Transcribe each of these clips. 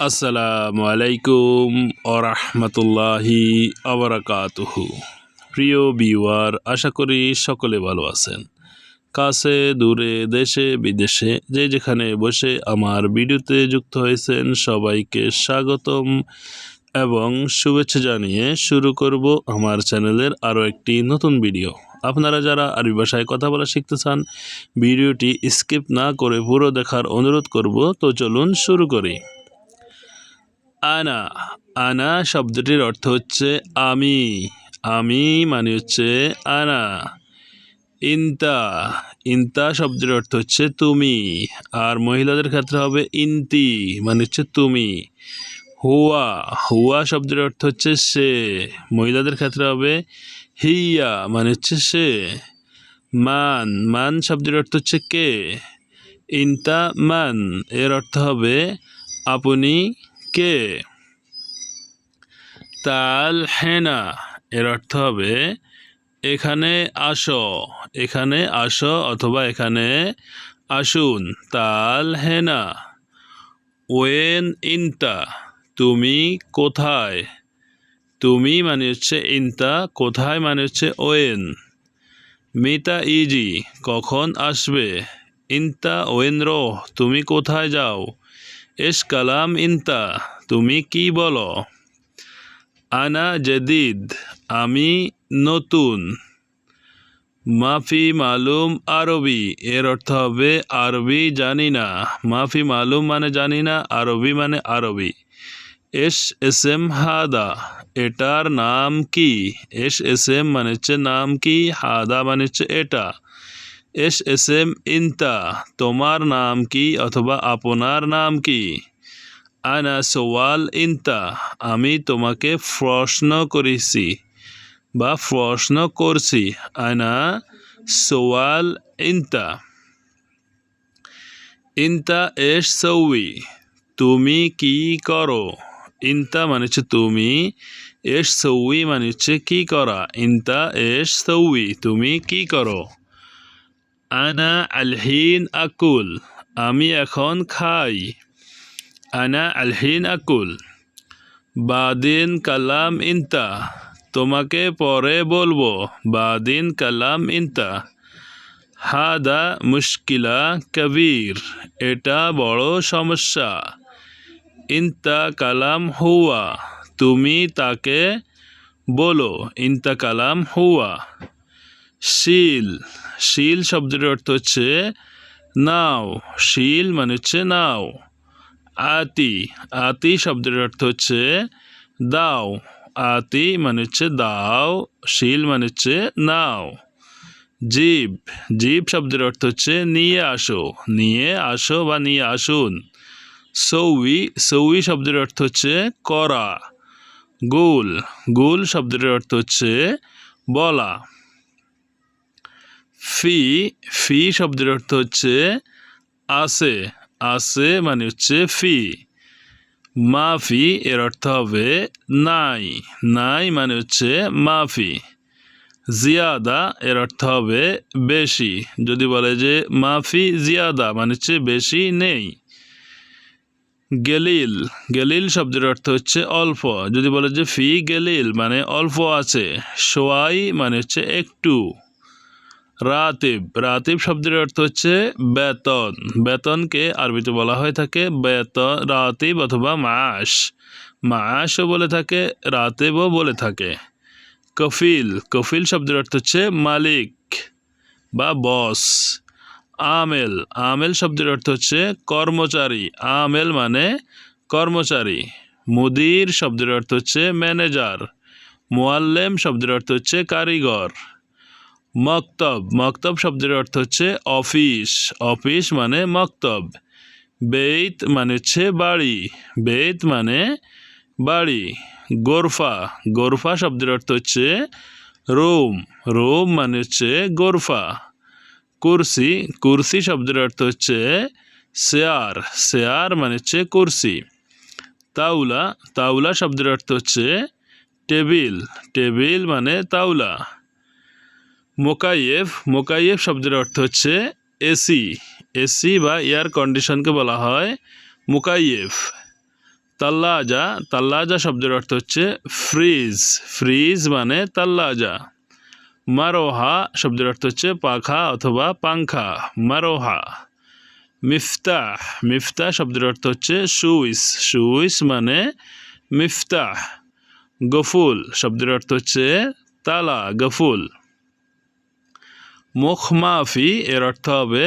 আসসালামু আলাইকুম আরহামতুল্লাহি আবরাকাতুহু। প্রিয় বিওয়ার আশা করি সকলে ভালো আছেন। কাছে, দূরে, দেশে, বিদেশে, যে যেখানে বসে আমার ভিডিওতে যুক্ত হয়েছেন সবাইকে স্বাগতম এবং শুভেচ্ছা জানিয়ে শুরু করব আমার চ্যানেলের আরও একটি নতুন ভিডিও। আপনারা যারা আরবি ভাষায় কথা বলা শিখতে চান, ভিডিওটি স্কিপ না করে পুরো দেখার অনুরোধ করব, তো চলুন শুরু করি। আনা আনা শব্দটির অর্থ হচ্ছে আমি আমি মানে হচ্ছে আনা। ইন্তা ইন্তা শব্দের অর্থ হচ্ছে তুমি। আর মহিলাদের ক্ষেত্রে হবে ইন্তি মানে হচ্ছে তুমি। হুয়া হুয়া শব্দের অর্থ হচ্ছে সে। মহিলাদের ক্ষেত্রে হবে হিয়া মানে হচ্ছে সে। মান মান শব্দের অর্থ হচ্ছে কে? ইন্তা, মান, এর অর্থ হবে আপনি কে? তাল হেনা, এর অর্থ হবে, এখানে আসো এখানে আসো অথবা এখানে আসুন। তাল হেনা, ওয়েন ইনতা, তুমি কোথায়? তুমি মানে হচ্ছে ইনতা, কোথায়? মানে হচ্ছে ওয়েন। মিতা ইজি, কখন আসবে? ইনতা, ওয়েন রো তুমি কোথায় যাও? এস কালাম ইন্তা, তুমি কি বলো? আনা জদিদ, আমি নতুন। মাফি মালুম আরবি, এর অর্থ হবে আরবি জানি না। মাফি মালুম মানে জানি না, আরবি মানে আরবি। এস এস এম হাদা, এটার নাম কি? এস এস এম মানে হচ্ছে নাম কি? হাদা মানে হচ্ছে এটা। এস এস এম ইনতা, তোমার নাম কি অথবা আপনার নাম কি? আনা সোয়াল ইনতা, আমি তোমাকে প্রশ্ন করেছি বা প্রশ্ন করছি। আনা সোয়াল ইনতা। ইনতা এস সৌই তুমি কি করো? ইনতা মানে হচ্ছে তুমি, এস সৌই মানে হচ্ছে কি করা? ইনতা এস সৌই তুমি কি করো? আনা আলহিন আকুল, আমি এখন খাই। আনা আলহিন আকুল, বাদিন কালাম ইনতা, তোমাকে পরে বলব, বাদিন কালাম ইনতা। হাদা মুশকিলা কবির, এটা বড় সমস্যা। ইনতা কালাম হুয়া, তুমি তাকে বলো, ইনতা কালাম হুয়া। শিল। শিল শব্দের অর্থ হচ্ছে নাও। শিল মানে হচ্ছে নাও। আতি। আতি শব্দের অর্থ হচ্ছে দাও। আতি মানে হচ্ছে দাও। শিল মানে হচ্ছে নাও। জীব। জীব শব্দের অর্থ হচ্ছে নিয়ে আসো। নিয়ে আসো বা নিয়ে আসুন। সৌই। সৌই শব্দের অর্থ হচ্ছে করা। গুল। গুল শব্দের অর্থ হচ্ছে বলা। ফি ফি শব্দের অর্থ হচ্ছে আছে। আছে মানে হচ্ছে ফি। মাফি এর অর্থ হবে নাই। নাই মানে হচ্ছে মাফি। জিয়াদা এর অর্থ হবে বেশি। যদি বলে যে মাফি জিয়াদা মানে হচ্ছে বেশি নেই। গেলিল গেলিল শব্দের অর্থ হচ্ছে অল্প। যদি বলে যে ফি গেলিল মানে অল্প আছে। সোয়াই মানে হচ্ছে একটু। রাতিব। রাতিব শব্দের অর্থ হচ্ছে বেতন। বেতনকে আরবিতে বলা হয়ে থাকে বেতন রাতিব অথবা মাস। মাসও বলে থাকে, রাতেবও বলে থাকে। কফিল। কফিল শব্দের অর্থ হচ্ছে মালিক বা বস। আমেল। আমেল শব্দের অর্থ হচ্ছে কর্মচারী। আমেল মানে কর্মচারী। মুদির শব্দের অর্থ হচ্ছে ম্যানেজার। মোয়াল্লেম শব্দের অর্থ হচ্ছে কারিগর। মক্তব। মক্তব শব্দের অর্থ হচ্ছে অফিস। অফিস মানে মক্তব। বেত মানে হচ্ছে বাড়ি। বেত মানে বাড়ি। গোরফা। গোরফা শব্দের অর্থ হচ্ছে রোম। রোম মানে হচ্ছে গোরফা। কুরসি। কুরসি শব্দের অর্থ হচ্ছে শেয়ার। শেয়ার মানে হচ্ছে কুরসি। তাওলা। তাওলা শব্দের অর্থ হচ্ছে টেবিল। টেবিল মানে তাওলা। মোকাইয়েফ মোকাইয়েফ শব্দের অর্থ হচ্ছে এসি। এসি বা এয়ার কন্ডিশনকে বলা হয় মুকাইয়েফ। তাল্লাজা তাল্লাজা শব্দের অর্থ হচ্ছে ফ্রিজ। ফ্রিজ মানে তাল্লাজা। মারোহা শব্দের অর্থ হচ্ছে পাখা অথবা পাংখা। মারোহা। মিফতাহ মিফতাহ শব্দের অর্থ হচ্ছে সুইস। সুইস মানে মিফতাহ। গফুল শব্দের অর্থ হচ্ছে তালা, গফুল। মুখমাফি, এর অর্থ হবে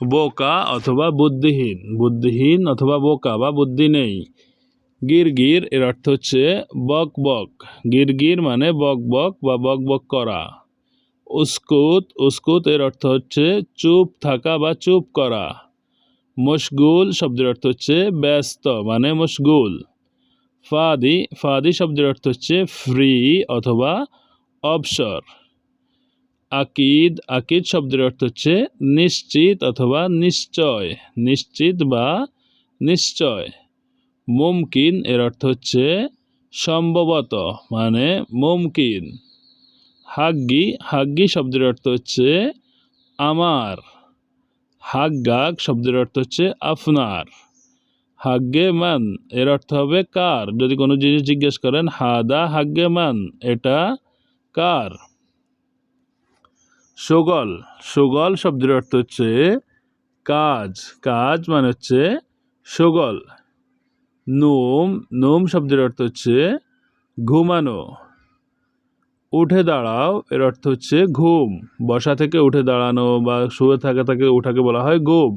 বোকা অথবা বুদ্ধিহীন। বুদ্ধিহীন অথবা বোকা বা বুদ্ধি নেই। গিরগির, এর অর্থ হচ্ছে বক বক। গিরগির মানে বক বক বা বক বক করা। উস্কুত উস্কুত এর অর্থ হচ্ছে চুপ থাকা বা চুপ করা। মশগুল শব্দের অর্থ হচ্ছে ব্যস্ত মানে মশগুল। ফাদি ফাদি শব্দের অর্থ হচ্ছে ফ্রি অথবা অবসর। আকিদ আকিদ শব্দের অর্থ হচ্ছে নিশ্চিত অথবা নিশ্চয়। নিশ্চিত বা নিশ্চয়। মুমকিন এর অর্থ হচ্ছে সম্ভবত মানে মুমকিন। হাগ্গি হাগ্গি শব্দের অর্থ হচ্ছে আমার। হাগ্গাক শব্দের অর্থ হচ্ছে আপনার। হাগ্গে মান এর অর্থ হবে কার। যদি কোনো জিনিস জিজ্ঞেস করেন, হাদা হাগ্গে মান, এটা কার? সুগল সুগল শব্দের অর্থ হচ্ছে কাজ। কাজ মানে হচ্ছে সুগল। নোম নোম শব্দের অর্থ হচ্ছে ঘুমানো। উঠে দাঁড়াও, এর অর্থ হচ্ছে ঘুম। বসা থেকে উঠে দাঁড়ানো বা শুয়ে থাকা থেকে উঠাকে বলা হয় ঘুম।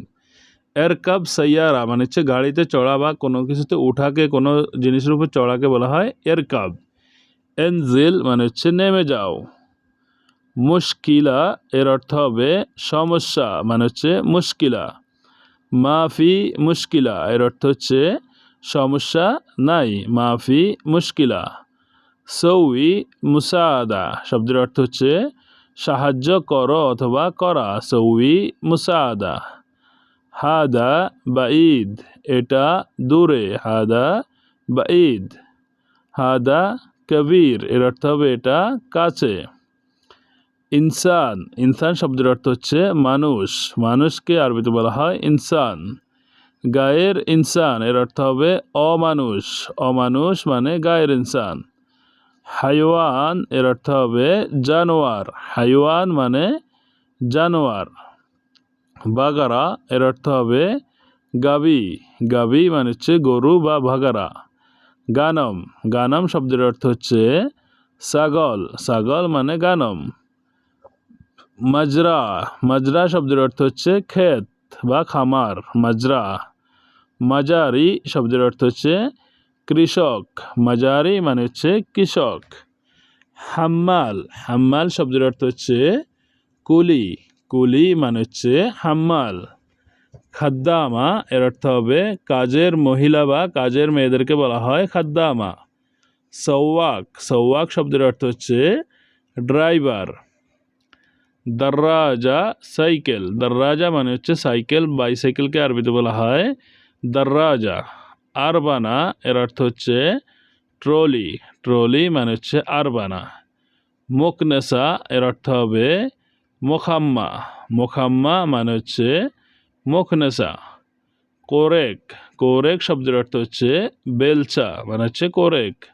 এর কাব সাইয়ারা মানে হচ্ছে গাড়িতে চড়া বা কোনো কিছুতে উঠাকে, কোনো জিনিসের উপর চড়াকে বলা হয় এর কাব এনজিল মানে হচ্ছে নেমে যাও। মুশকিলা এর অর্থ হবে সমস্যা মানে হচ্ছে মুশকিলা। মাফি মুশকিলা এর অর্থ হচ্ছে সমস্যা নাই, মাফি মুশকিলা। সৌই মুসাদা শব্দের অর্থ হচ্ছে সাহায্য করো অথবা করা, সৌই মুসাদা। হাদা বা ঈদ এটা দূরে, হাদা বা ঈদ হাদা কবির এর অর্থ হবে এটা কাছে। ইনসান ইনসান শব্দের অর্থ হচ্ছে মানুষ। মানুষকে আরবিতে বলা হয় ইনসান। গায়ের ইনসান, এর অর্থ হবে অমানুষ। অমানুষ মানে গায়ের ইনসান। হাইওয়ান, এর অর্থ হবে জানোয়ার। হাইওয়ান মানে জানোয়ার। বাগারা, এর অর্থ হবে গাবি। গাবি মানে হচ্ছে গরু বা ভাগারা গানম গানম শব্দের অর্থ হচ্ছে ছাগল। ছাগল মানে গানম। মাজরা মাজরা শব্দের অর্থ হচ্ছে ক্ষেত বা খামার। মাজরা, মাজারি শব্দের অর্থ হচ্ছে কৃষক। মাজারি মানে হচ্ছে কৃষক। হাম্মাল হাম্মাল শব্দের অর্থ হচ্ছে কুলি। কুলি মানে হচ্ছে হাম্মাল। খাদ্দামা এর অর্থ হবে কাজের মহিলা বা কাজের মেয়েদেরকে বলা হয় খাদ্দামা। সৌওয়াক সৌওয়াক শব্দের অর্থ হচ্ছে ড্রাইভার। দর্রাজা সাইকেল। দর্রাজা মানে হচ্ছে সাইকেল, বাইসাইকেলকে আরবিতে বলা হয় দর্রাজা। আরবানা, এর অর্থ হচ্ছে ট্রলি। ট্রলি মানে হচ্ছে আরবানা। মোকনেসা, এর অর্থ হবে মোখাম্মা। মোখাম্মা মানে হচ্ছে মুখনেসা কোরেক। কোরেক শব্দের অর্থ হচ্ছে বেলচা মানে হচ্ছে কোরেক।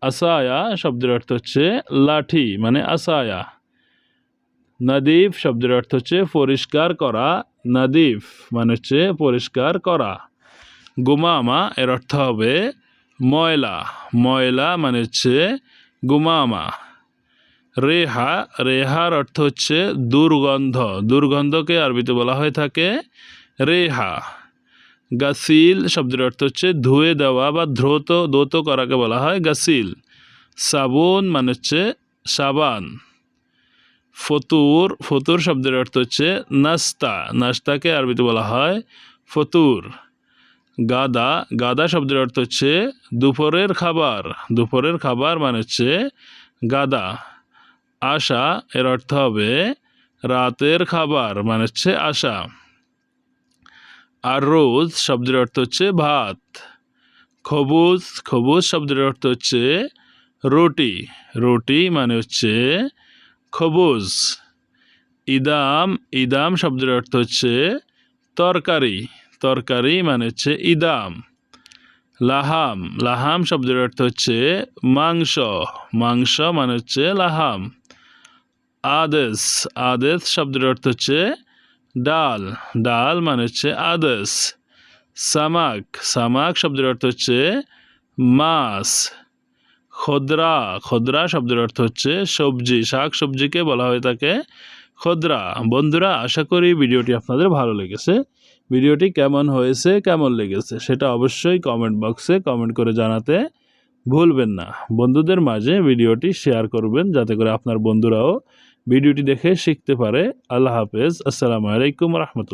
আসায়া শব্দের অর্থ হচ্ছে লাঠি মানে আসায়া। নাদিফ শব্দের অর্থ হচ্ছে পরিষ্কার করা। নাদিফ মানে হচ্ছে পরিষ্কার করা। গুমামা এর অর্থ হবে ময়লা। ময়লা মানে হচ্ছে গুমামা। রেহা, রেহার অর্থ হচ্ছে দুর্গন্ধ। দুর্গন্ধকে আরবিতে বলা হয়ে থাকে? রেহা। গাসিল শব্দের অর্থ হচ্ছে ধুয়ে দেওয়া বা ধ্রুত দ্রুত করাকে বলা হয় গাসিল। সাবুন মানে হচ্ছে সাবান। ফতুর ফতুর শব্দের অর্থ হচ্ছে নাস্তা। নাস্তাকে আরবিতে বলা হয় ফতুর। গাদা গাদা শব্দের অর্থ হচ্ছে দুপুরের খাবার। দুপুরের খাবার মানে হচ্ছে গাদা। আশা এর অর্থ হবে রাতের খাবার মানে হচ্ছে আশা। আর রোজ শব্দের অর্থ হচ্ছে ভাত। খবুজ খবুজ শব্দের অর্থ হচ্ছে রুটি। রুটি মানে হচ্ছে খবুজ। ইদাম ইদাম শব্দের অর্থ হচ্ছে তরকারি। তরকারি মানে হচ্ছে ইদাম। লাহাম লাহাম শব্দের অর্থ হচ্ছে মাংস। মাংস মানে হচ্ছে লাহাম। আদেশ আদেশ শব্দের অর্থ হচ্ছে ডাল। ডাল মানে হচ্ছে আদেশ সামাক সামাক শব্দের অর্থ হচ্ছে মাছ। খদ্রা খদ্রা শব্দের অর্থ হচ্ছে সবজি, শাক সবজিকে বলা হয়ে থাকে খদ্রা। বন্ধুরা, আশা করি ভিডিওটি আপনাদের ভালো লেগেছে। ভিডিওটি কেমন হয়েছে, কেমন লেগেছে সেটা অবশ্যই কমেন্ট বক্সে কমেন্ট করে জানাতে ভুলবেন না। বন্ধুদের মাঝে ভিডিওটি শেয়ার করবেন যাতে করে আপনার বন্ধুরাও ভিডিওটি দেখে শিখতে পারে। আল্লাহ হাফেজ। আসসালামু আলাইকুম রহমতুল্লাহ।